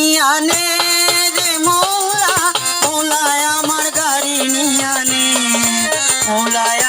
নিয়ানে রে মৌলা মৌলায় আমার গাড়ি নিয়ানে মৌলায়